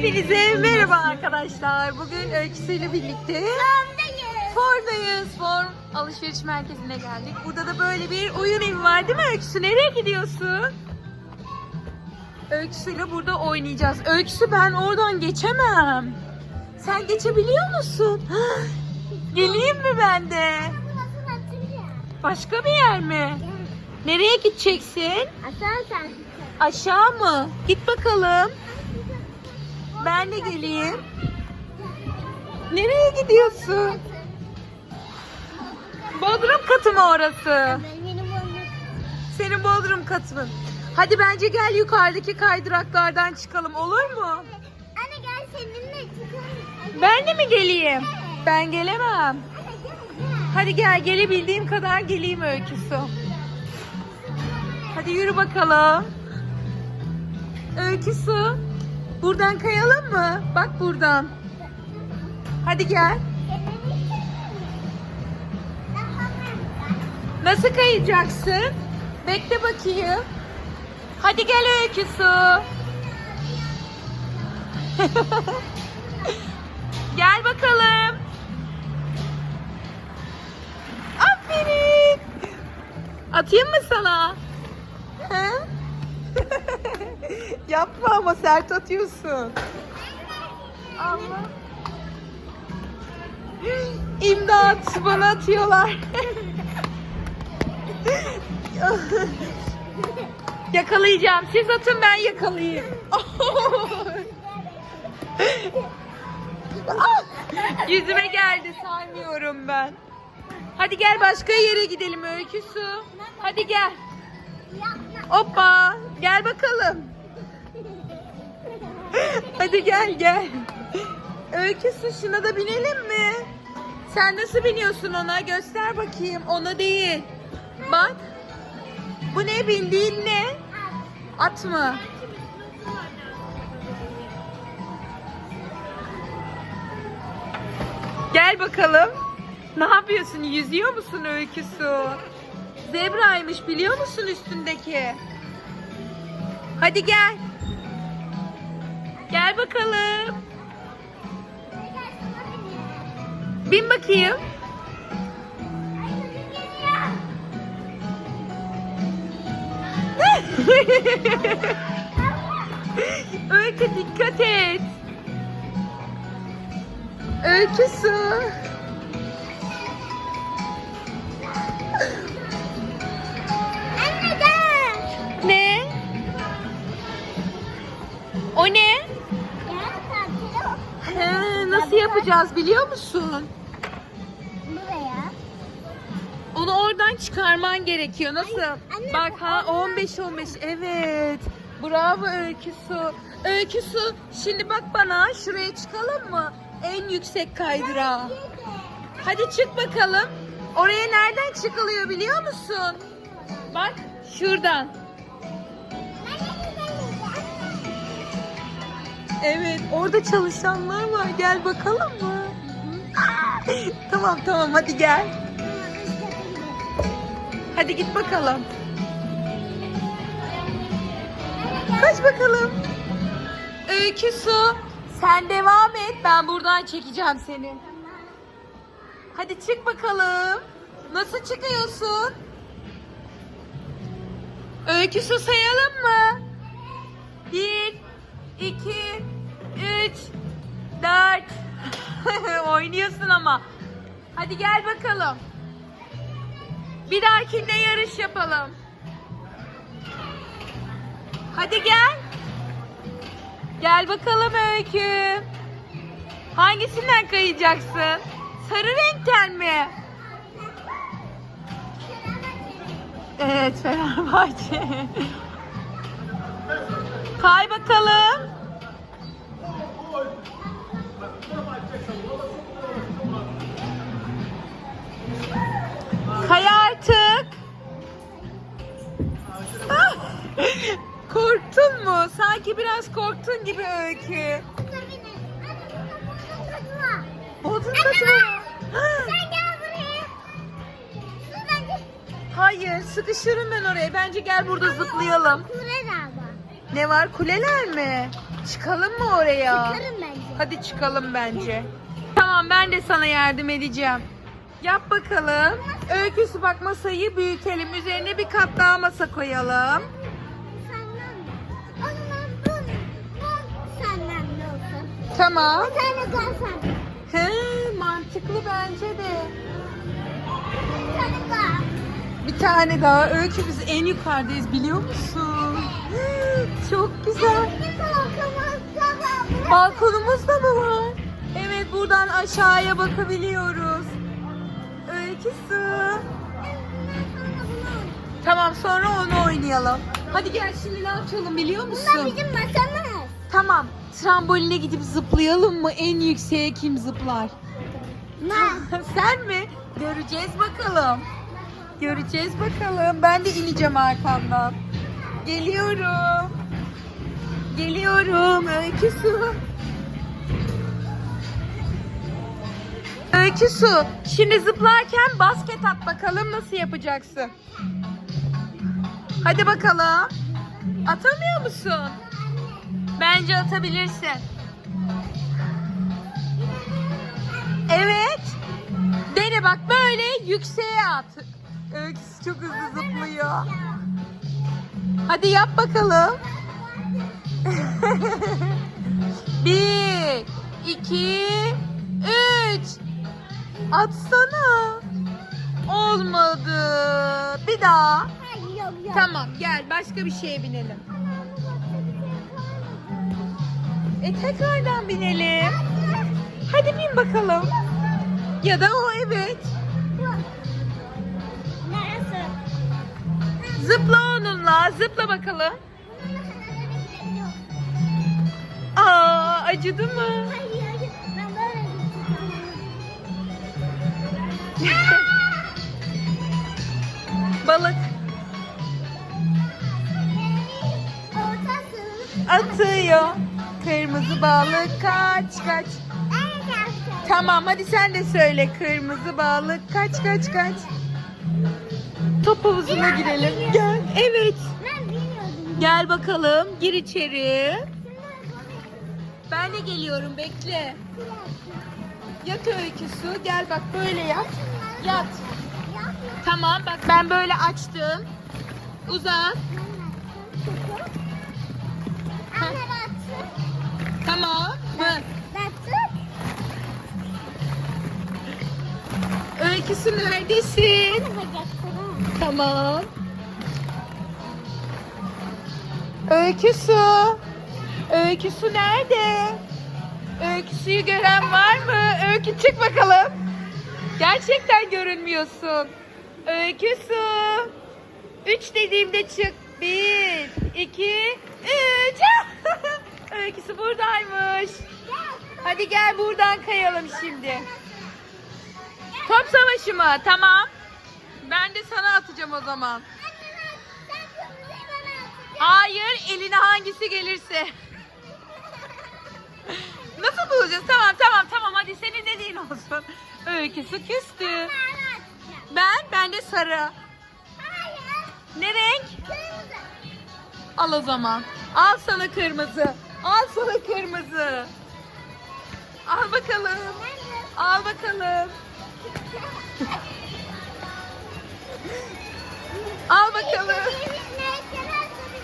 Hepinize merhaba arkadaşlar. Bugün öyküsüyle birlikte Form'dayız. Form alışveriş merkezine geldik. Burada da böyle bir oyun evi var değil mi Öyküsü? Nereye gidiyorsun? Öyküsüyle burada oynayacağız. Öyküsü ben oradan geçemem. Sen geçebiliyor musun? Geleyim mi ben de? Başka bir yer mi? Nereye gideceksin? Aşağı mı? Git bakalım. Ben de geleyim. Nereye gidiyorsun? Bodrum katı mı orası? Senin bodrum katın. Hadi bence gel yukarıdaki kaydıraklardan çıkalım olur mu? Anne gel seninle çıkalım. Ben de mi geleyim? Ben gelemem. Hadi gel gelebildiğim kadar geleyim öyküsü. Hadi yürü bakalım. Öyküsü. Buradan kayalım mı? Bak buradan. Hadi gel. Nasıl kayacaksın? Bekle bakayım. Hadi gel öyküsü. gel bakalım. Aferin. Atayım mı sana? Yapma ama sert atıyorsun. Allah. İmdat bana atıyorlar. Yakalayacağım. Siz atın ben yakalayayım. Yüzüme geldi saymıyorum ben. Hadi gel başka yere gidelim öyküsü. Hadi gel. Hoppa. Gel bakalım. Hadi gel gel. Öyküsü şuna da binelim mi? Sen nasıl biniyorsun ona? Göster bakayım. Ona değil. Bak. Bu ne bindiğin ne? At mı? Gel bakalım. Ne yapıyorsun? Yüzüyor musun öyküsü? Zebraymış biliyor musun üstündeki? Hadi gel. Gel bakalım. Bin bakayım. Öykü dikkat et. Öykü su. Anne gel. Ne? O ne? He, nasıl yapacağız biliyor musun? buraya. Onu oradan çıkarman gerekiyor. Nasıl? anne, Bak ha oradan 15 15. Evet. Bravo Öykü Su. Öykü Su şimdi bak bana şuraya çıkalım mı? En yüksek kaydırağa. Hadi çık bakalım. Oraya nereden çıkılıyor biliyor musun? Bak şuradan. Evet orada çalışanlar var. Gel bakalım mı? tamam tamam hadi gel. Hadi git bakalım. Kaç bakalım. Öykü su. Sen devam et. Ben buradan çekeceğim seni. Hadi çık bakalım. Nasıl çıkıyorsun? Öykü su sayalım mı? Bir, iki, üç, dört. Oynuyorsun ama. Hadi gel bakalım. Bir dahakinde yarış yapalım. Hadi gel. Gel bakalım Öykü. Hangisinden kayacaksın? Sarı renkten mi? Evet Fenerbahçe. Kay bakalım. Kay artık. Ah! Korktun mu? Sanki biraz korktun gibi öykü. Bodrum mı? Sen gel buraya. Hayır, sıkışırım ben oraya. Bence gel burada zıplayalım. Ne var kuleler mi? Çıkalım mı oraya? Çıkarım bence. Hadi çıkalım bence. Tamam ben de sana yardım edeceğim. Yap bakalım. Öyküsü bak masayı büyütelim. Üzerine bir kat daha masa koyalım. Tamam. Bir tane daha senden. He, mantıklı bence de. Bir tane daha. Bir tane daha. Biz en yukarıdayız biliyor musun? Çok güzel. Balkonumuz da mı var? Evet buradan aşağıya bakabiliyoruz. Öyküsü. Tamam sonra onu oynayalım. Hadi gel şimdi ne yapalım biliyor Bunlar musun? bizim masamız. Tamam. Tramboline gidip zıplayalım mı? En yükseğe kim zıplar? Ne? Sen mi? Göreceğiz bakalım. Göreceğiz bakalım. Ben de ineceğim arkamdan. Geliyorum. Geliyorum. Öykü su. Öykü su. Şimdi zıplarken basket at bakalım nasıl yapacaksın? Hadi bakalım. Atamıyor musun? Bence atabilirsin. Evet. Dene bak böyle yükseğe at. Öyküsü çok hızlı zıplıyor. Hadi yap bakalım. Bir, iki, üç. Atsana. Olmadı. Bir daha. Hayır yok yok. Tamam gel başka bir şeye binelim. E tekrardan binelim. Hadi bin bakalım. Ya da o evet. Neresi? Zıpla onunla. Zıpla bakalım. Aa acıdı mı? Hayır hayır. Ben böyle Balık atıyor. Kırmızı balık kaç kaç. Tamam hadi sen de söyle. Kırmızı balık kaç kaç kaç. Top havuzuna girelim. Gel. Evet. Gel bakalım. Gir içeri. Ben de geliyorum. Bekle. Yat öyküsü. Gel bak böyle yat. Yat. Tamam bak ben böyle açtım. Uzat. Tamam. Öyküsü neredesin? Tamam. Öyküsü. Öyküsü nerede? Öyküsüyü gören var mı? Öykü çık bakalım. Gerçekten görünmüyorsun. Öyküsü. Üç dediğimde çık. Bir, iki, üç. Öyküsü buradaymış. Hadi gel buradan kayalım şimdi. Top savaşı mı? Tamam. Ben de sana atacağım o zaman. Hayır, eline hangisi gelirse. Nasıl bulacağız? Tamam, tamam, tamam. Hadi senin dediğin olsun. Öyküsü küstü. Ben, ben de sarı. Ne renk? Al o zaman. Al sana kırmızı. Al sana kırmızı. Al bakalım. Al bakalım. Al bakalım.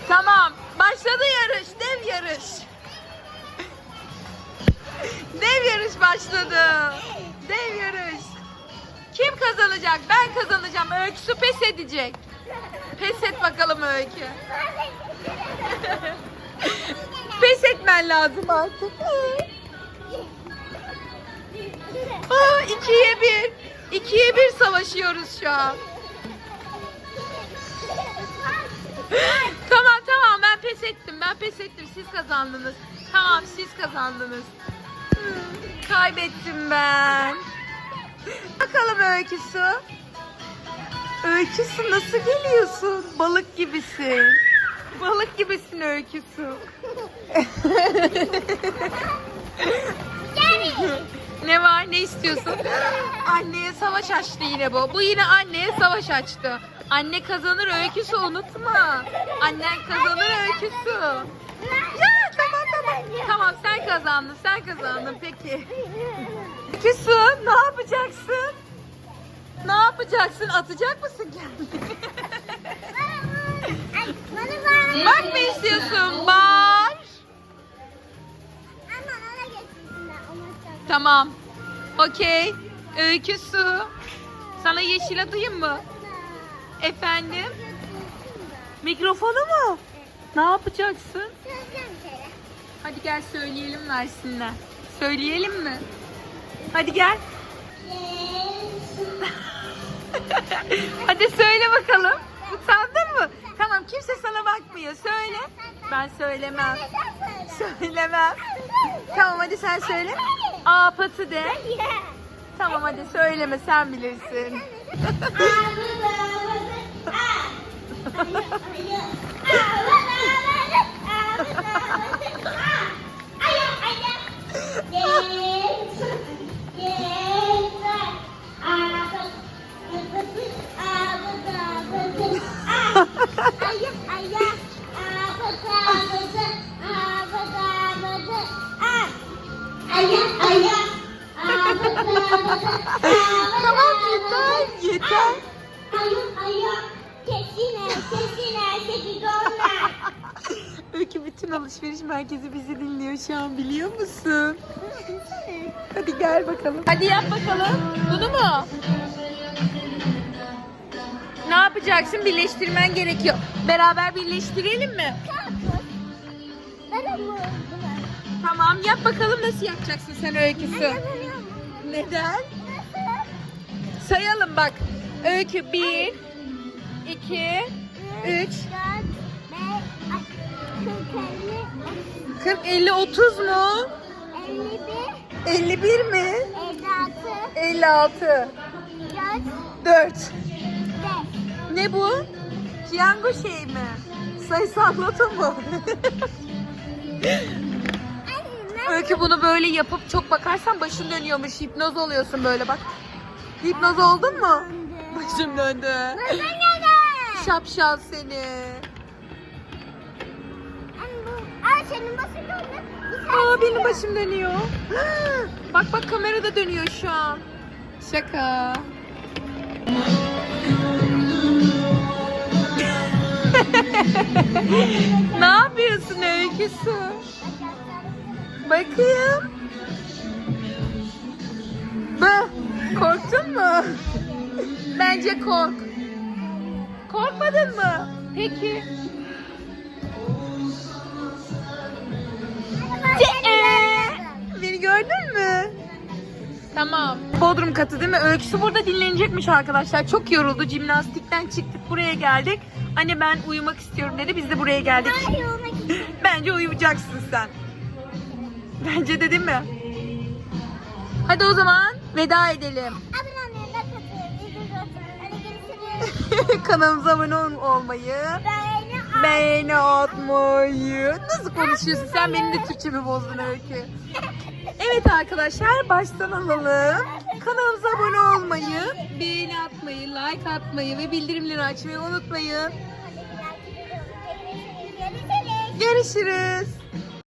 Tamam. Başladı yarış. Dev yarış. Dev yarış başladı. Dev yarış. Kim kazanacak? Ben kazanacağım. Öyküsü pes edecek. Pes et bakalım Öykü. Pes etmen lazım artık. Aa, ikiye bir. İkiye bir savaşıyoruz şu an. Tamam tamam ben pes ettim. Ben pes ettim. Siz kazandınız. Tamam siz kazandınız. Kaybettim ben. Bakalım öyküsü. Öyküsü nasıl geliyorsun? Balık gibisin. Balık gibisin öyküsü. ne var? Ne istiyorsun? Anneye savaş açtı yine bu. Bu yine anneye savaş açtı. Anne kazanır öyküsü unutma. Annen kazanır öyküsü. Ya tamam tamam. Tamam sen kazandın sen kazandın peki. Öyküsü ne yapacaksın? Ne yapacaksın? Atacak mısın kendini? Bak. Mı istiyorsun? Çok- Tamam. Okey. Öykü su. Sana yeşil atayım mı? Efendim? Mikrofonu mu? Ne yapacaksın? Hadi gel söyleyelim versinler. Söyleyelim mi? Hadi gel. Hadi söyle bakalım. Utandın mı? Tamam kimse sana bakmıyor. Söyle. Ben söylemem. Söylemem. Tamam hadi sen söyle. A patı de. Tamam hadi söyleme sen bilirsin. Ayah, ayah, apa, apa, apa, apa, apa, apa, bütün alışveriş merkezi bizi dinliyor şu an biliyor musun? Hadi gel bakalım. Hadi yap bakalım. Bunu mu? Ne yapacaksın? Birleştirmen gerekiyor. Beraber birleştirelim mi? Tamam yap bakalım nasıl yapacaksın sen öyküsü. Neden? Sayalım bak. Öykü 1, 2, 3, 40, 50, 30 mu? 51 mi? 56, 4. Ne bu? Piyango şey mi? Sayısal loto mu? Öykü bunu böyle yapıp çok bakarsan başın dönüyormuş. Hipnoz oluyorsun böyle bak. Hipnoz oldun mu? Başım döndü. Şapşal seni. Aa benim başım dönüyor. Bak bak kamera da dönüyor şu an. Şaka. ne yapıyorsun öyküsü? Bakayım. Bı, korktun mu? Bence kork. Korkmadın mı? Peki. Gördün mü? Tamam. Bodrum katı değil mi? Öyküsü burada dinlenecekmiş arkadaşlar. Çok yoruldu. Jimnastikten çıktık buraya geldik. Anne ben uyumak istiyorum dedi. Biz de buraya geldik. Bence uyuyacaksın sen. Bence de değil mi? Hadi o zaman veda edelim. Kanalımıza abone ol- olmayı, beğeni atmayı. Nasıl konuşuyorsun? Sen benim de Türkçemi bozdun Öykü. Evet arkadaşlar baştan alalım. Kanalımıza abone olmayı, beğeni atmayı, like atmayı ve bildirimleri açmayı unutmayın. Görüşürüz.